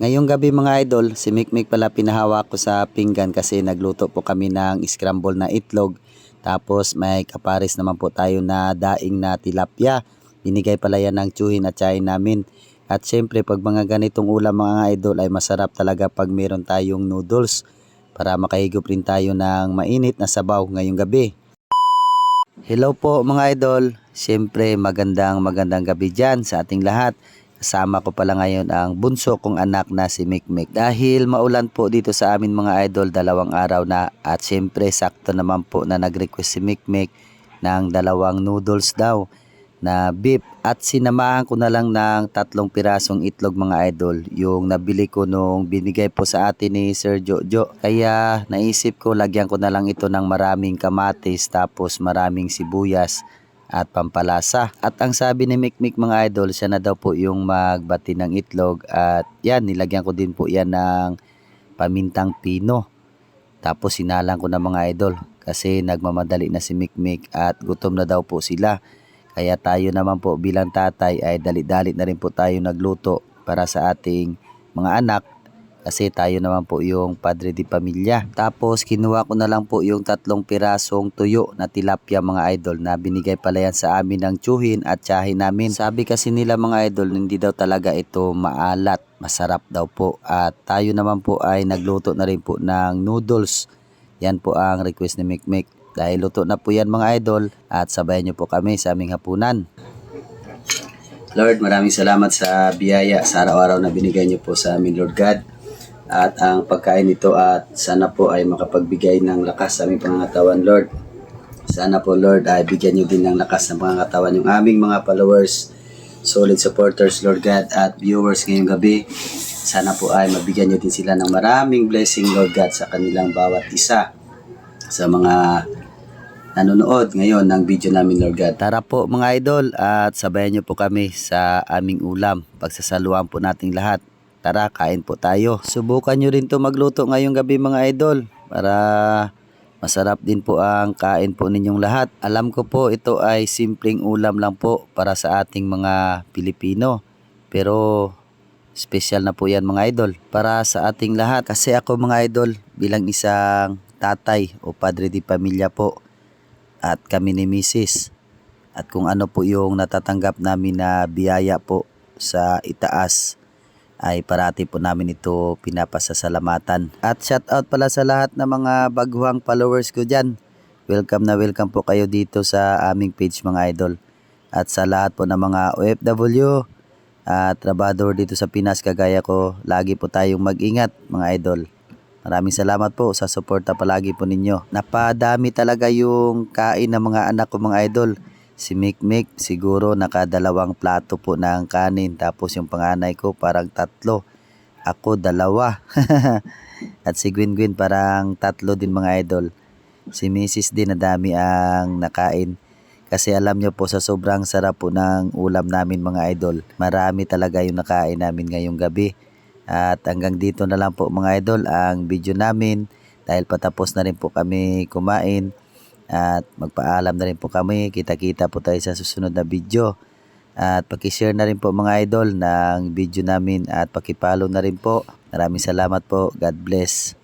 Ngayong gabi mga idol, si Mikmik pala pinahawak ko sa pinggan kasi nagluto po kami ng scramble na itlog. Tapos may kapares naman po tayo na daing na tilapia. Binigay pala yan ng tsuhin at tsahin namin. At syempre pag mga ganitong ulam mga idol ay masarap talaga pag meron tayong noodles para makahigop rin tayo ng mainit na sabaw ngayong gabi. Hello po mga idol. Siyempre magandang magandang gabi dyan sa ating lahat. Kasama ko pala ngayon ang bunso kong anak na si Mikmik. Dahil maulan po dito sa amin mga idol dalawang araw na. At siyempre sakto naman po na nag-request si Mikmik ng dalawang noodles daw na beef. At sinamahan ko na lang ng tatlong pirasong itlog mga idol yung nabili ko nung binigay po sa atin ni Sir Jojo. Kaya naisip ko lagyan ko na lang ito ng maraming kamatis tapos maraming sibuyas at pampalasa. At ang sabi ni Mikmik mga idol, siya na daw po yung magbati ng itlog at yan, nilagyan ko din po yan ng pamintang pino. Tapos sinalang ko na mga idol kasi nagmamadali na si Mikmik at gutom na daw po sila. Kaya tayo naman po bilang tatay ay dali-dali na rin po tayo nagluto para sa ating mga anak kasi tayo naman po yung padre di pamilya. Tapos kinuha ko na lang po yung tatlong pirasong tuyo na tilapia mga idol na binigay pala yan sa amin ng tsuhin at tsahin namin. Sabi kasi nila mga idol hindi daw talaga ito maalat, masarap daw po. At tayo naman po ay nagluto na rin po ng noodles. Yan po ang request ni Mikmik. Dahil luto na po yan mga idol at sabayan niyo po kami sa aming hapunan. Lord, maraming salamat sa biyaya sa araw-araw na binigay niyo po sa amin, Lord God. At ang pagkain nito at sana po ay makapagbigay ng lakas sa aming pangangatawan, Lord. Sana po, Lord, ay bigyan niyo din ng lakas ng pangangatawan yung aming mga followers, solid supporters, Lord God, at viewers ngayong gabi. Sana po ay mabigyan niyo din sila ng maraming blessing, Lord God, sa kanilang bawat isa sa mga nanonood ngayon ng video namin, Lord God. Tara po mga idol at sabayan niyo po kami sa aming ulam. Pagsasaluhan po nating lahat. Tara, kain po tayo. Subukan nyo rin to magluto ngayong gabi mga idol para masarap din po ang kain po ninyong lahat. Alam ko po ito ay simpleng ulam lang po para sa ating mga Pilipino. Pero special na po yan mga idol para sa ating lahat. Kasi ako mga idol bilang isang tatay o padre di pamilya po at kami ni Mrs. At kung ano po yung natatanggap namin na biyaya po sa itaas ay parati po namin ito pinapasasalamatan. At shout out pala sa lahat ng mga baguhang followers ko dyan. Welcome na welcome po kayo dito sa aming page mga idol. At sa lahat po ng mga OFW at trabador dito sa Pinas kagaya ko, lagi po tayong mag-ingat mga idol. Maraming salamat po sa suporta palagi po ninyo. Napadami talaga yung kain ng mga anak ko mga idol. Si Mikmik siguro nakadalawang plato po ng kanin tapos yung panganay ko parang tatlo. Ako dalawa. At si Gwyn Gwyn parang tatlo din mga idol. Si Mrs. din nadami ang nakain. Kasi alam nyo po sa sobrang sarap po ng ulam namin mga idol. Marami talaga yung nakain namin ngayong gabi. At hanggang dito na lang po mga idol ang video namin dahil patapos na rin po kami kumain at magpaalam na rin po kami. Kita-kita po tayo sa susunod na video. At pakishare na rin po mga idol ng video namin at pakipalo na rin po. Maraming salamat po. God bless.